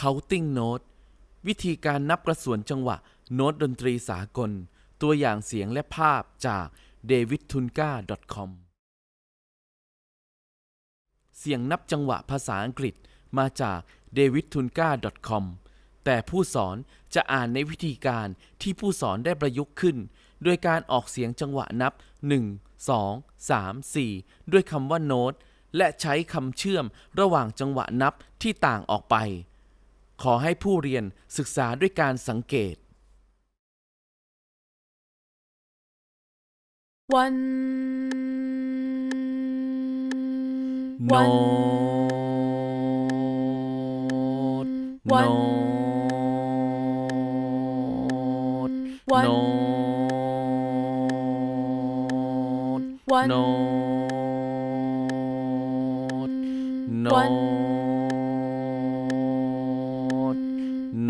counting note วิธีการนับกระสวนจังหวะ โน้ตดนตรีสากล ตัวอย่างเสียงและภาพจาก davidtunka.com เสียงนับจังหวะภาษาอังกฤษมาจาก davidtunka.com แต่ผู้สอนจะอ่านในวิธีการที่ผู้สอนได้ประยุกต์ขึ้นด้วยการออกเสียงจังหวะนับ 1 2 3 4 ด้วยคำว่าโน้ต และใช้คำเชื่อมระหว่างจังหวะนับที่ต่างออกไป ขอให้ผู้เรียนศึกษาด้วยการสังเกต วันโนดวันโนดวันโนดวันโนดวัน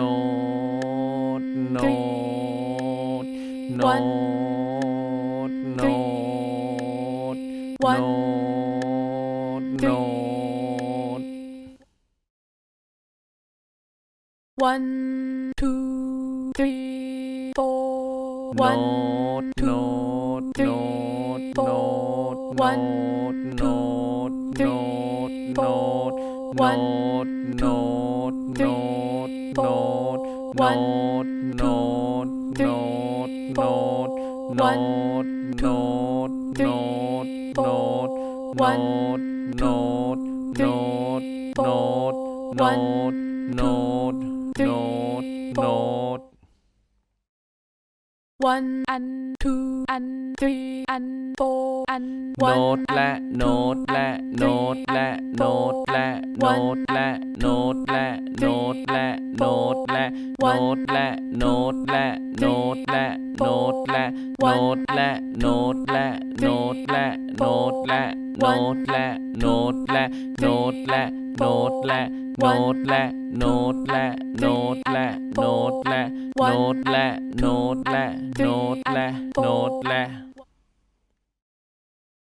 โน้ตโน้ตโน้ตโน้ตโน้ตโน้ต one two three four one two three four one two note, note, three, note, four, note, one, note, two, note, three, four. note. one and two and three and four and โน้ต one และ and โน้ต two และ and โน้ต three และ and โน้ต four และ and โน้ต one และ and โน้ต two และ and โน้ต three และ and โน้ต four และ and โน้ต one และ and โน้ต two และ and โน้ต three และ and โน้ต four และ and โน้ต one และ and โน้ต two และ and โน้ต three และ and โน้ต four และ and โน้ต one และ and โน้ต two และ and โน้ตและโน้ตและโน้ตและโน้ตและโน้ตและโน้ตและโน้ตและโน้ตและโน้ตและโน้ตและโน้ตและโน้ตและ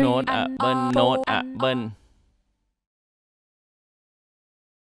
โน้ four ตอะ and เบิ้ล R โน้ one ตอะ and เบิ้ล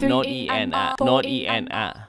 not E N R, not E N R.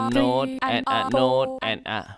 a note and a note and a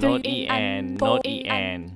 not EN, not EN.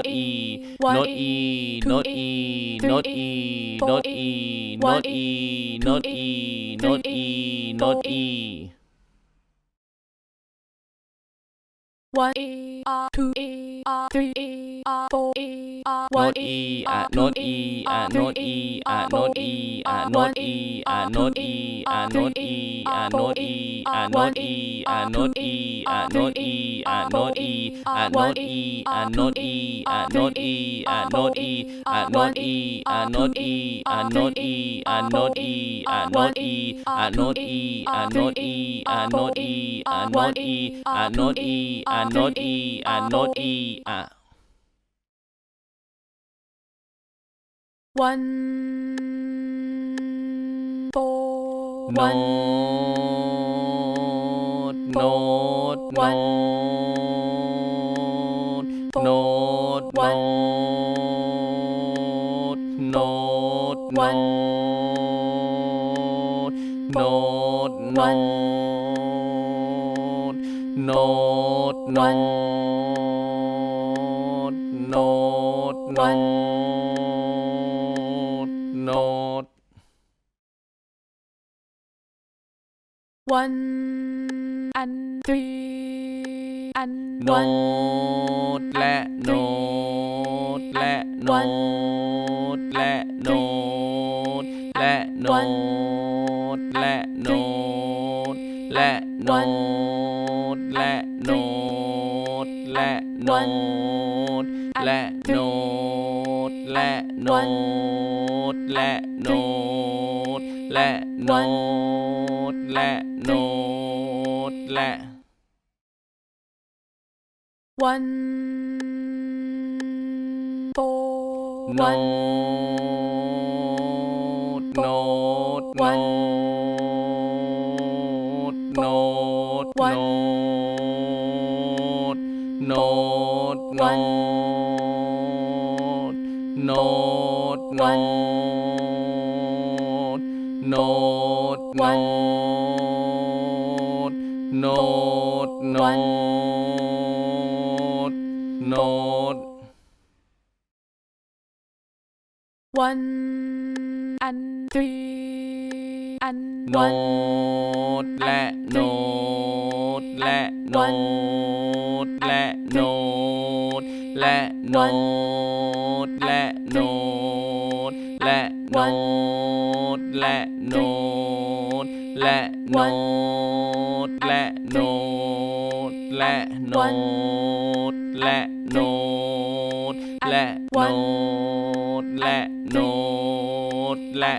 not e, not e, not e, uh, not e, uh, not e, uh, not e, not e, not e. One e r two e r three e r four e r one e r not e r not e r not e r not e r e a not e a not e a not e a not e a not e a not e a not e a not e a not e a not e a not e a not e a not e a not e a not e a not e a not e a not e a not not e a not not e a not one four Note, one note, one note, note, one note, note, one note, note, one note, note, one note, note, one note, one and three and one โน้ตและโน้ตและโน้ตและโน้ตและโน้ตและโน้ตและโน้ตและโน้ตและโน้ตและโน้ตและโน้ตและโน้ตและโน้ตและ โน้ตและ one four โน้ one ตโน้ตโน้ตโน้ตโน้ตโน้ตโน้ต โน้ตโน้ตโน้ตโน้ต one and three and โน้ one ตและโน้ตและโน้ตและโน้ตและโน้ตและโน้ตและโน้ตและโน้ตและโน้ตและ โน้ตและโน้ตและโน้ตและโน้ตและโน้ตและ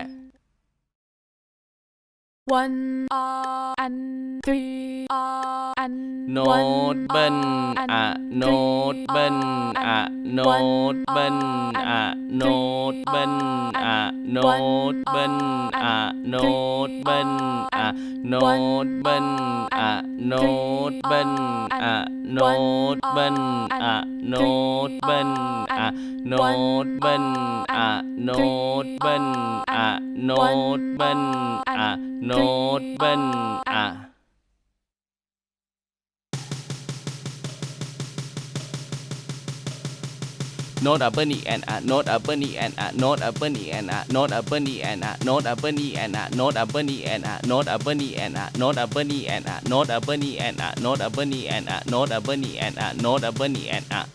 one R and three R and โน้ตเบิ้ลอะโน้ตเบิ้ลอะโน้ตเบิ้ลอะโน้ตเบิ้ลอะโน้ตเบิ้ลอะโน้ตเบิ้ลอะโน้ตเบิ้ลอะโน้ตเบิ้ลอะโน้ตเบิ้ลอะโน้ตเบิ้ลอะโน้ตเบิ้ลอะโน้ตเบิ้ลอะโน้ตเบิ้ล อะโน้ตเบิ้ลอะ Note a bunny and a note a bunny and a note a bunny and a note a bunny and a note a bunny and a note a bunny and a note a bunny and a note a bunny and a note a bunny and a note a bunny and a note a bunny and a note a bunny and a